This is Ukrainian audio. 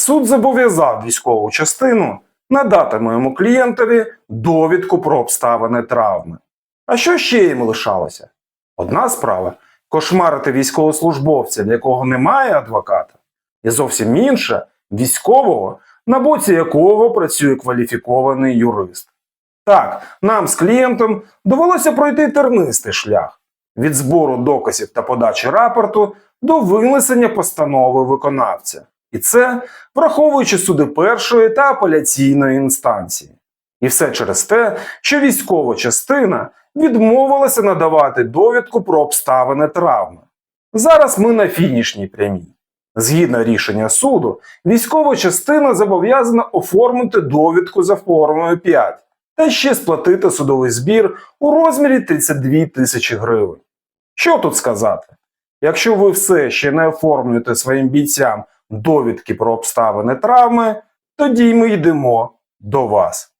Суд зобов'язав військову частину надати моєму клієнтові довідку про обставини травми. А що ще їм лишалося? Одна справа кошмарити військовослужбовця, для якого немає адвоката, і зовсім інша військового, на боці якого працює кваліфікований юрист. Так, нам з клієнтом довелося пройти тернистий шлях від збору доказів та подачі рапорту до винесення постанови виконавця. І це враховуючи суди першої та апеляційної інстанції. І все через те, що військова частина відмовилася надавати довідку про обставини травми. Зараз ми на фінішній прямій. Згідно рішення суду, військова частина зобов'язана оформити довідку за формою 5 та ще сплатити судовий збір у розмірі 32 тисячі гривень. Що тут сказати? Якщо ви все ще не оформлюєте своїм бійцям довідки про обставини травми, тоді ми йдемо до вас.